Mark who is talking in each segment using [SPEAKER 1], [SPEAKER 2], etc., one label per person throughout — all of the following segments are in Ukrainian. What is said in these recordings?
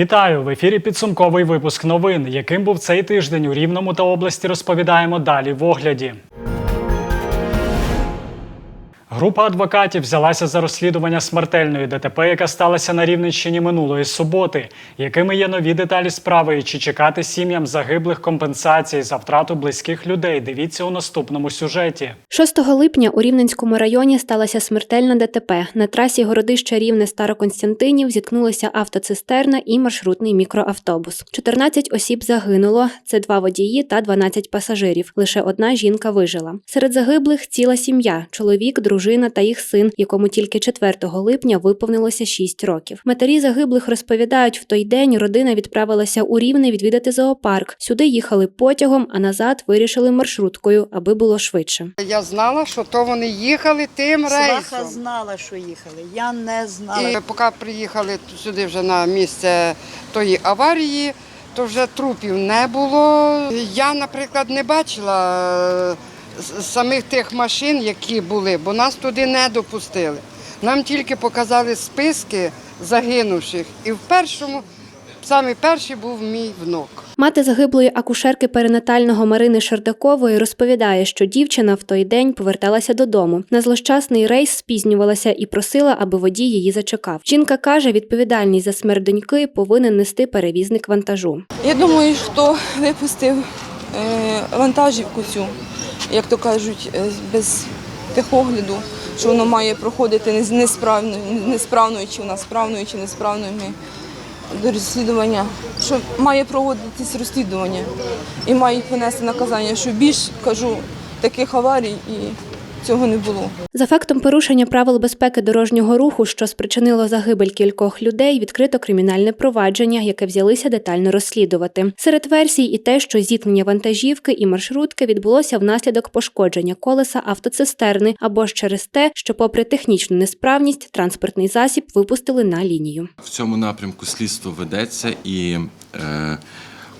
[SPEAKER 1] Вітаю в ефірі. Підсумковий випуск новин. Яким був цей тиждень у Рівному та області, розповідаємо далі в огляді. Група адвокатів взялася за розслідування смертельної ДТП, яка сталася на Рівненщині минулої суботи. Якими є нові деталі справи і чи чекати сім'ям загиблих компенсацій за втрату близьких людей? Дивіться у наступному сюжеті.
[SPEAKER 2] 6 липня у Рівненському районі сталася смертельна ДТП. На трасі городища Рівне Староконстянтинів зіткнулися автоцистерна і маршрутний мікроавтобус. 14 осіб загинуло. Це два водії та 12 пасажирів. Лише одна жінка вижила. Серед загиблих ціла сім'я: чоловік, дружина та їх син, якому тільки 4 липня виповнилося 6 років. Матері загиблих розповідають, в той день родина відправилася у Рівне відвідати зоопарк. Сюди їхали потягом, а назад вирішили маршруткою, аби було швидше.
[SPEAKER 3] Я знала, що то вони їхали тим
[SPEAKER 4] Сваха знала, що їхали. Я не знала.
[SPEAKER 3] І поки приїхали сюди вже на місце тої аварії, то вже трупів не було. Я, наприклад, не бачила самих тих машин, які були, бо нас туди не допустили. Нам тільки показали списки загинувших. І в першому, саме перший був мій внук.
[SPEAKER 2] Мати загиблої акушерки перинатального Марини Шердакової розповідає, що дівчина в той день поверталася додому. На злощасний рейс спізнювалася і просила, аби водій її зачекав. Жінка каже, відповідальність за смерть доньки повинен нести перевізник вантажу.
[SPEAKER 5] Я думаю, хто випустив е, вантажівку цю, як то кажуть, е, без техогляду, що воно має проходити не- несправно, несправною, чи вона справною, чи несправною. До розслідування, що має проводитись розслідування і мають понести наказання, що більш кажу таких аварій і цього не було.
[SPEAKER 2] За фактом порушення правил безпеки дорожнього руху, що спричинило загибель кількох людей, відкрито кримінальне провадження, яке взялися детально розслідувати. Серед версій і те, що зіткнення вантажівки і маршрутки відбулося внаслідок пошкодження колеса автоцистерни або ж через те, що, попри технічну несправність, транспортний засіб випустили на лінію.
[SPEAKER 6] В цьому напрямку слідство ведеться і е,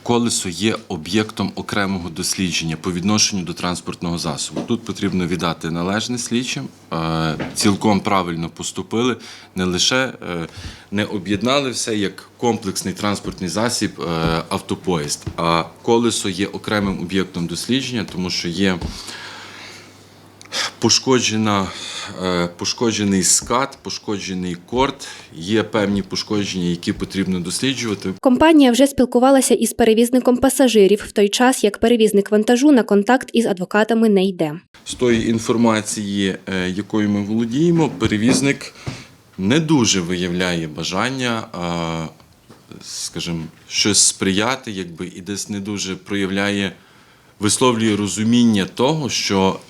[SPEAKER 6] колесо є об'єктом окремого дослідження по відношенню до транспортного засобу. Тут потрібно віддати належне слідчим, е, цілком правильно поступили, не лише е, не об'єднали все як комплексний транспортний засіб е, автопоїзд, а колесо є окремим об'єктом дослідження, тому що є пошкоджена, е, пошкоджений скат, пошкоджений корд, є певні пошкодження, які потрібно досліджувати.
[SPEAKER 2] Компанія вже спілкувалася із перевізником пасажирів в той час, як перевізник вантажу на контакт із адвокатами не йде.
[SPEAKER 6] З тої інформації, е, якою ми володіємо, перевізник не дуже виявляє бажання, скажімо, щось сприяти, якби і десь не дуже проявляє, висловлює розуміння того, що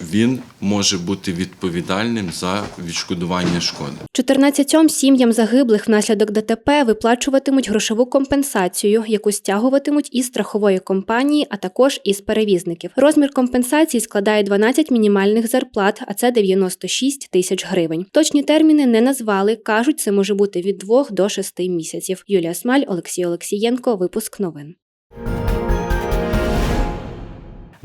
[SPEAKER 6] він може бути відповідальним за відшкодування шкоди.
[SPEAKER 2] 14 сім'ям загиблих внаслідок ДТП виплачуватимуть грошову компенсацію, яку стягуватимуть із страхової компанії, а також із перевізників. Розмір компенсації складає 12 мінімальних зарплат, а це 96 тисяч гривень. Точні терміни не назвали. кажуть, це може бути від 2 до 6 місяців. Юлія Смаль, Олексій Олексієнко. Випуск новин.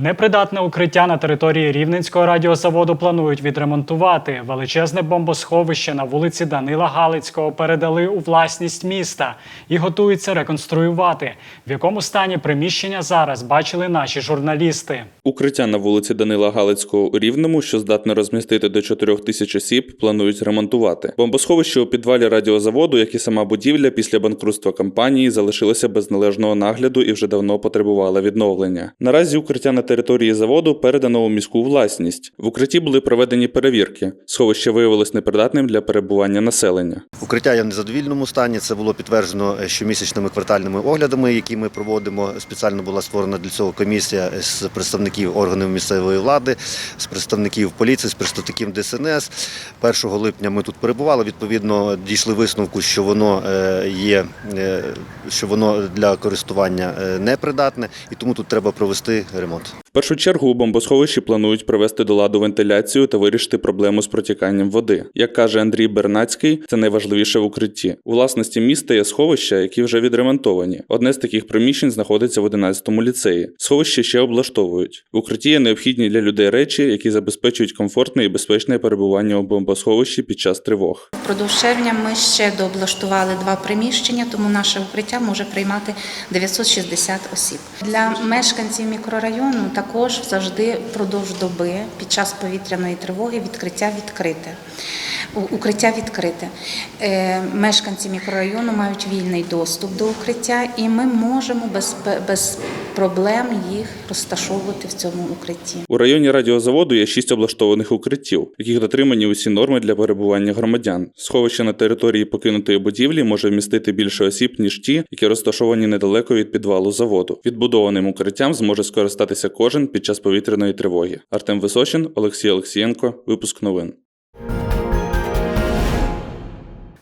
[SPEAKER 1] Непридатне укриття на території Рівненського радіозаводу планують відремонтувати. Величезне бомбосховище на вулиці Данила Галицького передали у власність міста і готуються реконструювати. В якому стані приміщення зараз бачили наші журналісти.
[SPEAKER 7] Укриття на вулиці Данила Галицького у Рівному, що здатне розмістити до 4 тисяч осіб, планують ремонтувати. Бомбосховище у підвалі радіозаводу, як і сама будівля, після банкрутства компанії залишилося без належного нагляду і вже давно потребувало відновлення. Наразі укриття на території заводу передано у міську власність. В укритті були проведені перевірки. Сховище виявилось непридатним для перебування населення.
[SPEAKER 8] Укриття є в незадовільному стані. Це було підтверджено е, щомісячними квартальними оглядами, які ми проводимо. Спеціально була створена для цього комісія з представників органів місцевої влади, з представників поліції, з представників ДСНС. 1 липня ми тут перебували. Відповідно, дійшли висновку, що воно е, є, е, що воно для користування непридатне, і тому тут треба провести ремонт.
[SPEAKER 7] В першу чергу у бомбосховищі планують привести до ладу вентиляцію та вирішити проблему з протіканням води. Як каже Андрій Бернацький, це найважливіше в укритті. У власності міста є сховища, які вже відремонтовані. Одне з таких приміщень знаходиться в 11-му ліцеї. Сховище ще облаштовують. В укритті є необхідні для людей речі, які забезпечують комфортне і безпечне перебування у бомбосховищі під час тривог.
[SPEAKER 9] Впродовж червня ми ще дооблаштували два приміщення, тому наше укриття може приймати 960 осіб. Для мешканців мікрорайону також завжди впродовж доби під час повітряної тривоги відкриття відкрите. Укриття відкрите. Е, Мешканці мікрорайону мають вільний доступ до укриття, і ми можемо без, без проблем їх розташовувати в цьому укритті.
[SPEAKER 7] У районі радіозаводу є шість облаштованих укриттів, яких дотримані усі норми для перебування громадян. Сховище на території покинутої будівлі може вмістити більше осіб, ніж ті, які розташовані недалеко від підвалу заводу. Відбудованим укриттям зможе скористатися кожен під час повітряної тривоги. Артем Височин, Олексій Олексієнко. Випуск новин.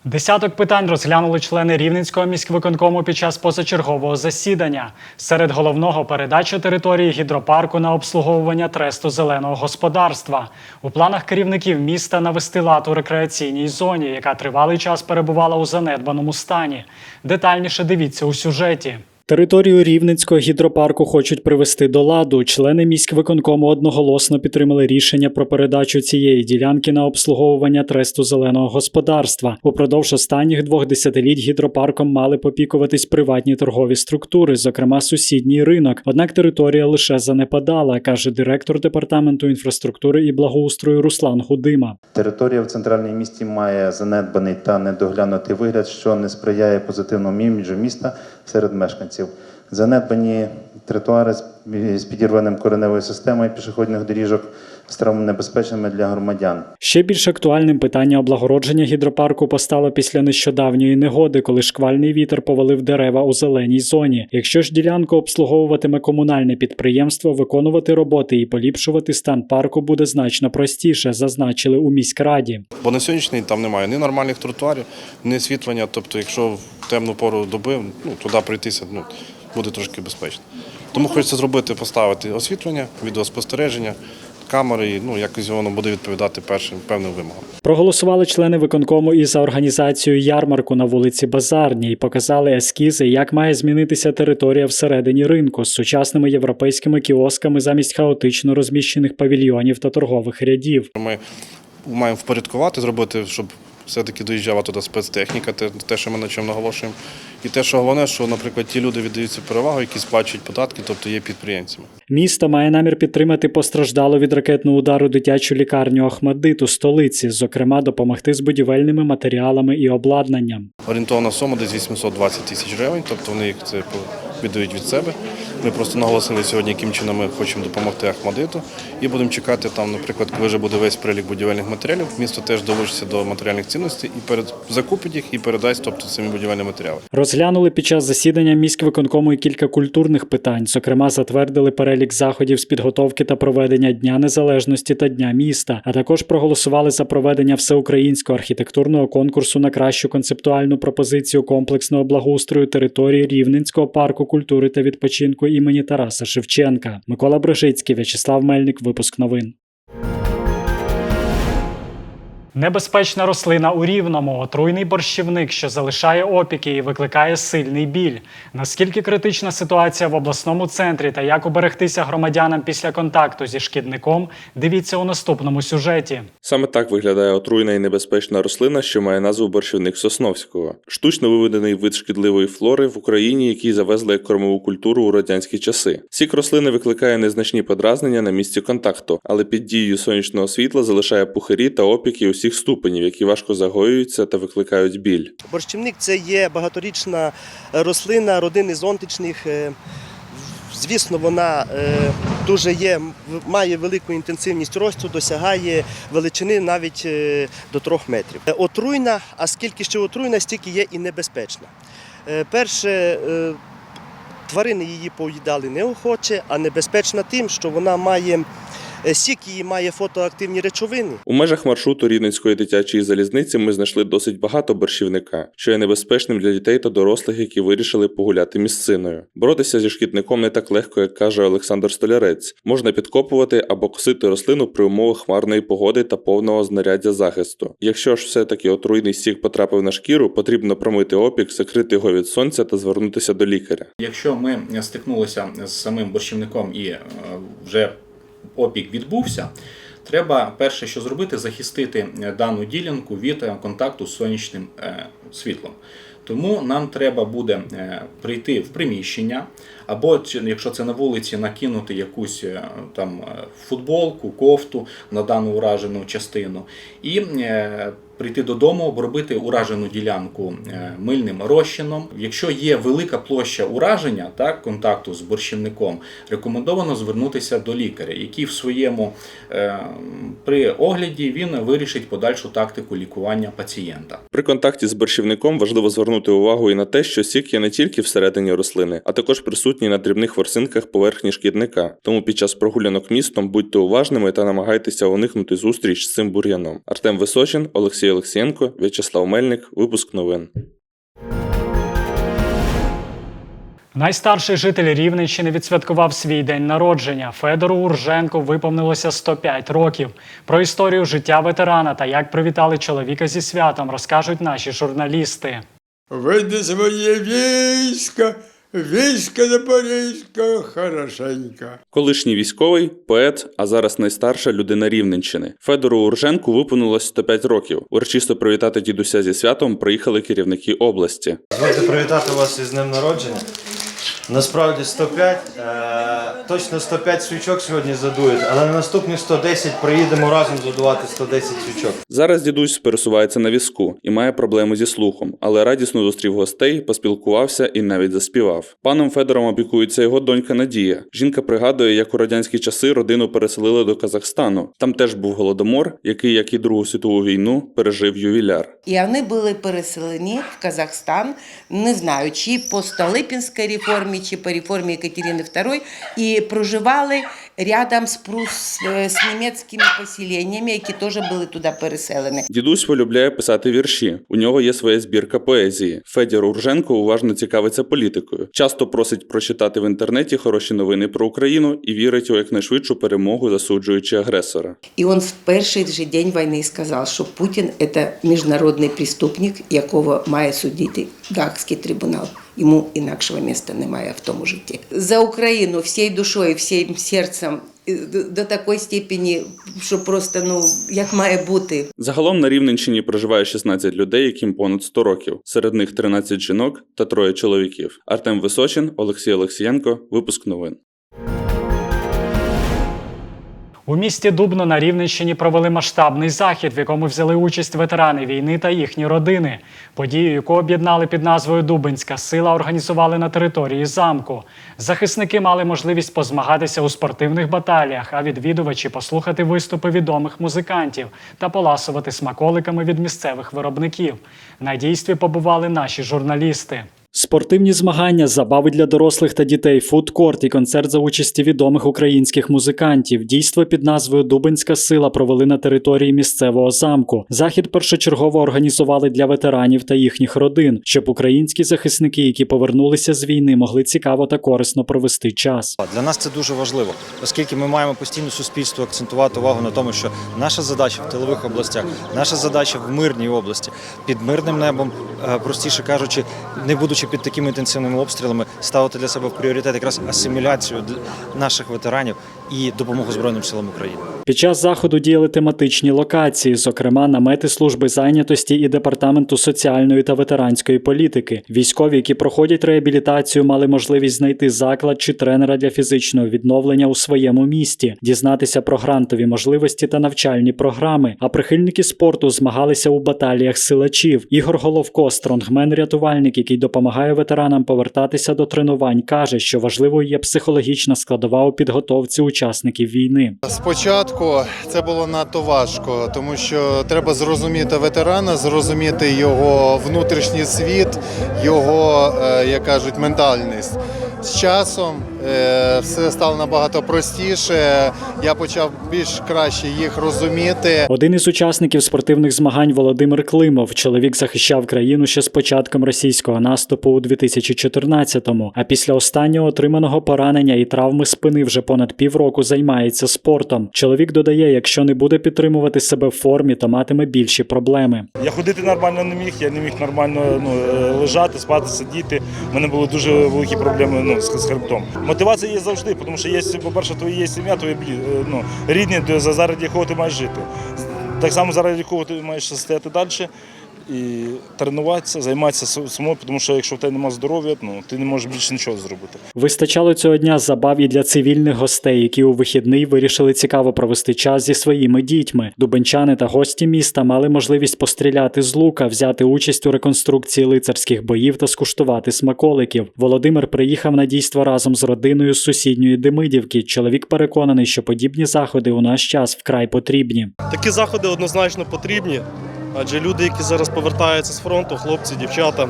[SPEAKER 1] Десяток питань розглянули члени Рівненського міськвиконкому під час позачергового засідання. Серед головного передача території гідропарку на обслуговування тресту зеленого господарства. У планах керівників міста навести лад у рекреаційній зоні, яка тривалий час перебувала у занедбаному стані. Детальніше дивіться у сюжеті. Територію Рівненського гідропарку хочуть привести до ладу. Члени міськвиконкому одноголосно підтримали рішення про передачу цієї ділянки на обслуговування тресту зеленого господарства. Упродовж останніх двох десятиліть гідропарком мали попікуватись приватні торгові структури, зокрема сусідній ринок. Однак територія лише занепадала, каже директор департаменту інфраструктури і благоустрою Руслан Гудима.
[SPEAKER 10] Територія в центральній місті має занедбаний та недоглянутий вигляд, що не сприяє позитивному іміджу міста серед мешканців. Занедбані тротуари з- з підірваним кореневою системою пішохідних доріжок стали небезпечними для громадян.
[SPEAKER 1] Ще більш актуальним питання облагородження гідропарку постало після нещодавньої негоди, коли шквальний вітер повалив дерева у зеленій зоні. Якщо ж ділянку обслуговуватиме комунальне підприємство, виконувати роботи і поліпшувати стан парку буде значно простіше, зазначили у міськраді.
[SPEAKER 11] Бо на сьогоднішній день там немає ні нормальних тротуарів, ні освітлення. Тобто, якщо в темну пору доби ну, туди пройтися ну, буде трошки безпечно. Тому хочеться зробити, поставити освітлення, відеоспостереження, камери, і ну, якось воно буде відповідати першим певним вимогам.
[SPEAKER 1] Проголосували члени виконкому і за організацію ярмарку на вулиці Базарній. Показали ескізи, як має змінитися територія всередині ринку з сучасними європейськими кіосками замість хаотично розміщених павільйонів та торгових рядів.
[SPEAKER 11] Ми маємо впорядкувати, зробити, щоб все-таки доїжджала туди спецтехніка, те, що ми на чому наголошуємо. І те, що головне, що, наприклад, ті люди віддаються перевагу, які сплачують податки, тобто є підприємцями.
[SPEAKER 1] Місто має намір підтримати постраждалу від ракетного удару дитячу лікарню Ахмадит у столиці, зокрема допомогти з будівельними матеріалами і обладнанням.
[SPEAKER 11] Орієнтовна сума десь 820 тисяч гривень, тобто вони їх це віддають від себе. Ми просто наголосили сьогодні, яким чином ми хочемо допомогти Ахмадиту. І будемо чекати там, наприклад, коли вже буде весь перелік будівельних матеріалів. Місто теж долучиться до матеріальних цінностей і перед закупить їх і передасть, тобто самі будівельні матеріали.
[SPEAKER 1] Розглянули під час засідання міськвиконкому і кілька культурних питань. Зокрема, затвердили перелік заходів з підготовки та проведення Дня Незалежності та Дня міста, а також проголосували за проведення всеукраїнського архітектурного конкурсу на кращу концептуальну пропозицію комплексного благоустрою території Рівненського парку культури та відпочинку імені Тараса Шевченка. Микола Брижицький, В'ячеслав Мельник. Випуск новин. Небезпечна рослина у рівному, отруйний борщівник, що залишає опіки і викликає сильний біль. Наскільки критична ситуація в обласному центрі та як уберегтися громадянам після контакту зі шкідником, дивіться у наступному сюжеті.
[SPEAKER 7] Саме так виглядає отруйна і небезпечна рослина, що має назву борщівник Сосновського. Штучно виведений вид шкідливої флори в Україні, який завезли як кормову культуру у радянські часи. Сік рослини викликає незначні подразнення на місці контакту, але під дією сонячного світла залишає пухирі та опіки усіх ступенів, які важко загоюються та викликають біль.
[SPEAKER 12] Борщівник це є багаторічна рослина родини зонтичних. Е, Звісно, вона е, дуже є, має велику інтенсивність росту, досягає величини навіть е, до трьох метрів. Е, Отруйна, а скільки ще отруйна, стільки є і небезпечна. Е, Перше, е, тварини її поїдали неохоче, а небезпечна тим, що вона має е, сік її має фотоактивні речовини.
[SPEAKER 7] У межах маршруту Рівненської дитячої залізниці ми знайшли досить багато борщівника, що є небезпечним для дітей та дорослих, які вирішили погуляти місциною. Боротися зі шкідником не так легко, як каже Олександр Столярець. Можна підкопувати або косити рослину при умовах хмарної погоди та повного знаряддя захисту. Якщо ж все-таки отруйний сік потрапив на шкіру, потрібно промити опік, закрити його від сонця та звернутися до лікаря.
[SPEAKER 13] Якщо ми стикнулися з самим борщівником і е, вже опік відбувся, треба перше, що зробити, захистити е, дану ділянку від е, контакту з сонячним е, світлом. Тому нам треба буде прийти в приміщення, або якщо це на вулиці, накинути якусь там футболку, кофту на дану уражену частину, і прийти додому, обробити уражену ділянку е, мильним розчином. Якщо є велика площа ураження, так, контакту з борщівником, рекомендовано звернутися до лікаря, який в своєму е, при огляді він вирішить подальшу тактику лікування пацієнта.
[SPEAKER 7] При контакті з борщівником важливо звернути увагу і на те, що сік є не тільки всередині рослини, а також присутній на дрібних ворсинках поверхні шкідника. Тому під час прогулянок містом будьте уважними та намагайтеся уникнути зустріч з цим бур'яном. Артем Височин, Олексій Олексієнко, В'ячеслав Мельник. Випуск новин.
[SPEAKER 1] Найстарший житель Рівненщини відсвяткував свій день народження. Федору Урженку виповнилося 105 років. Про історію життя ветерана та як привітали чоловіка зі святом, розкажуть наші журналісти.
[SPEAKER 14] Вийди своє військо, військо Запорізька хорошенька.
[SPEAKER 7] Колишній військовий, поет, а зараз найстарша людина Рівненщини. Федору Урженку виповнилось 105 років. Урочисто привітати дідуся зі святом приїхали керівники області.
[SPEAKER 15] Дозвольте привітати вас із днем народження. Насправді 105, е, точно 105 свічок сьогодні задують, але на наступні 110 приїдемо разом задувати 110 свічок.
[SPEAKER 7] Зараз дідусь пересувається на візку і має проблеми зі слухом, але радісно зустрів гостей, поспілкувався і навіть заспівав. Паном Федором опікується його донька Надія. Жінка пригадує, як у радянські часи родину переселили до Казахстану. Там теж був голодомор, який, як і Другу світову війну, пережив ювіляр.
[SPEAKER 16] І вони були переселені в Казахстан, не знаю, чи по Столипінській реформі, чи по реформі Екатерини II, і проживали рядом з, прус, з німецькими поселеннями, які теж були туди переселені.
[SPEAKER 7] Дідусь полюбляє писати вірші. У нього є своя збірка поезії. Федір Урженко уважно цікавиться політикою. Часто просить прочитати в інтернеті хороші новини про Україну і вірить у якнайшвидшу перемогу, засуджуючи агресора.
[SPEAKER 16] І він в перший же день війни сказав, що Путін це міжнародний преступник, якого має судити Гаагський трибунал. Йому інакшого місця немає в тому житті. За Україну всією душою, всім серцем до- до такої степені, що просто ну як має бути.
[SPEAKER 7] Загалом на Рівненщині проживає 16 людей, яким понад 100 років. Серед них 13 жінок та троє чоловіків. Артем Височин, Олексій Олексієнко. Випуск новин.
[SPEAKER 1] У місті Дубно на Рівненщині провели масштабний захід, в якому взяли участь ветерани війни та їхні родини. Подію, яку об'єднали під назвою Дубинська сила, організували на території замку. Захисники мали можливість позмагатися у спортивних баталіях, а відвідувачі послухати виступи відомих музикантів та поласувати смаколиками від місцевих виробників. На дійстві побували наші журналісти. Спортивні змагання, забави для дорослих та дітей, фудкорт і концерт за участі відомих українських музикантів. Дійство під назвою Дубинська сила провели на території місцевого замку. Захід першочергово організували для ветеранів та їхніх родин, щоб українські захисники, які повернулися з війни, могли цікаво та корисно провести час.
[SPEAKER 17] Для нас це дуже важливо, оскільки ми маємо постійно суспільство акцентувати увагу на тому, що наша задача в тилових областях, наша задача в мирній області, під мирним небом, е, простіше кажучи, не будучи під такими інтенсивними обстрілами, ставити для себе в пріоритет якраз асиміляцію наших ветеранів і допомогу Збройним силам України.
[SPEAKER 1] Під час заходу діяли тематичні локації, зокрема намети служби зайнятості і департаменту соціальної та ветеранської політики. Військові, які проходять реабілітацію, мали можливість знайти заклад чи тренера для фізичного відновлення у своєму місті, дізнатися про грантові можливості та навчальні програми. А прихильники спорту змагалися у баталіях силачів. Ігор Головко, стронгмен-рятувальник, який допомагає ветеранам повертатися до тренувань, каже, що важливою є психологічна складова у підготовці учасників війни.
[SPEAKER 18] Спочатку це було надто важко, тому що треба зрозуміти ветерана, зрозуміти його внутрішній світ, його, е, як кажуть, ментальність. З часом все стало набагато простіше. Я почав більш краще їх розуміти.
[SPEAKER 1] Один із учасників спортивних змагань Володимир Климов. Чоловік захищав країну ще з початком російського наступу у 2014-му, а після останнього отриманого поранення і травми спини вже понад півроку займається спортом. Чоловік додає, якщо не буде підтримувати себе в формі, то матиме більші проблеми.
[SPEAKER 19] Я ходити нормально не міг, я не міг нормально ну, е, лежати, спати, сидіти. У мене були дуже великі проблеми ну, з хребтом. Мотивація є завжди, тому що є, по-перше, твоя є сім'я, твої е, ну, рідні, заради якого ти маєш жити. Так само заради якого ти маєш стояти далі і тренуватися, займатися с- самому, тому що якщо в тебе немає здоров'я, ну, ти не можеш більше нічого зробити.
[SPEAKER 1] Вистачало цього дня забав і для цивільних гостей, які у вихідний вирішили цікаво провести час зі своїми дітьми. Дубенчани та гості міста мали можливість постріляти з лука, взяти участь у реконструкції лицарських боїв та скуштувати смаколиків. Володимир приїхав на дійство разом з родиною з сусідньої Демидівки. Чоловік переконаний, що подібні заходи у наш час вкрай потрібні.
[SPEAKER 20] Такі заходи однозначно потрібні, адже люди, які зараз повертаються з фронту, хлопці, дівчата,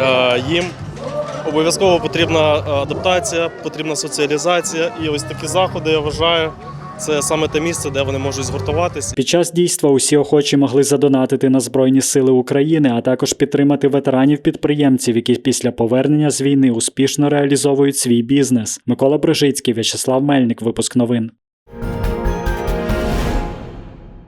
[SPEAKER 20] е, їм обов'язково потрібна адаптація, потрібна соціалізація. І ось такі заходи, я вважаю, це саме те місце, де вони можуть згуртуватися.
[SPEAKER 1] Під час дійства усі охочі могли задонатити на Збройні Сили України, а також підтримати ветеранів-підприємців, які після повернення з війни успішно реалізовують свій бізнес. Микола Брижицький, В'ячеслав Мельник, випуск новин.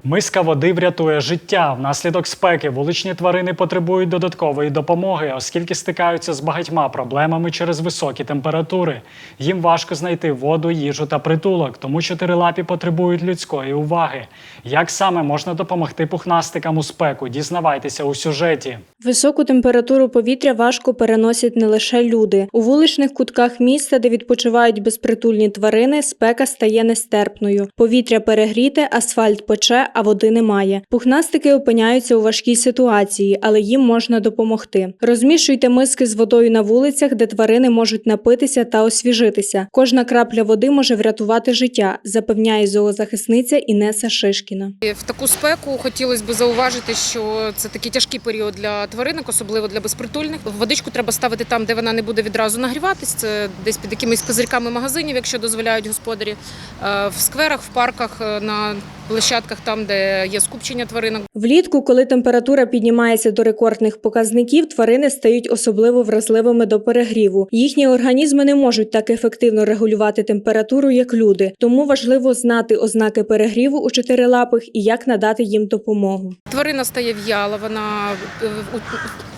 [SPEAKER 1] Миска води врятує життя. Внаслідок спеки вуличні тварини потребують додаткової допомоги, оскільки стикаються з багатьма проблемами через високі температури. Їм важко знайти воду, їжу та притулок, тому чотирилапі потребують людської уваги. Як саме можна допомогти пухнастикам у спеку? Дізнавайтеся у сюжеті.
[SPEAKER 21] Високу температуру повітря важко переносять не лише люди. У вуличних кутках міста, де відпочивають безпритульні тварини, спека стає нестерпною. Повітря перегріте, асфальт пече, а води немає. Пухнастики опиняються у важкій ситуації, але їм можна допомогти. Розмішуйте миски з водою на вулицях, де тварини можуть напитися та освіжитися. Кожна крапля води може врятувати життя, запевняє зоозахисниця Інеса Шишкіна.
[SPEAKER 22] В таку спеку хотілося б зауважити, що це такий тяжкий період для тваринок, особливо для безпритульних. Водичку треба ставити там, де вона не буде відразу нагріватись. Це десь під якимись козирьками магазинів, якщо дозволяють господарі, Е, в скверах, в парках, е, на площадках, там, де є скупчення тваринок.
[SPEAKER 21] Влітку, коли температура піднімається до рекордних показників, тварини стають особливо вразливими до перегріву. Їхні організми не можуть так ефективно регулювати температуру, як люди. Тому важливо знати ознаки перегріву у чотирилапих і як надати їм допомогу.
[SPEAKER 22] Тварина стає в'яла, вона е,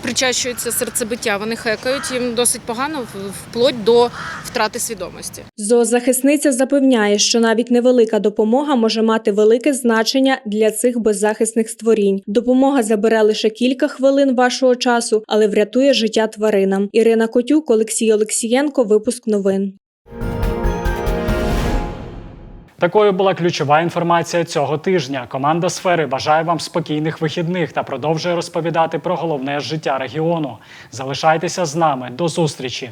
[SPEAKER 22] причащується серцебиття, вони хекають, їм досить погано вплоть до втрати свідомості.
[SPEAKER 21] Зоозахисниця запевняє, що навіть невелика допомога може мати велике значення для цих беззахисних створінь. Допомога забере лише кілька хвилин вашого часу, але врятує життя тваринам. Ірина Котюк, Олексій Олексієнко. Випуск новин.
[SPEAKER 1] Такою була ключова інформація цього тижня. Команда сфери бажає вам спокійних вихідних та продовжує розповідати про головне життя регіону. Залишайтеся з нами. До зустрічі!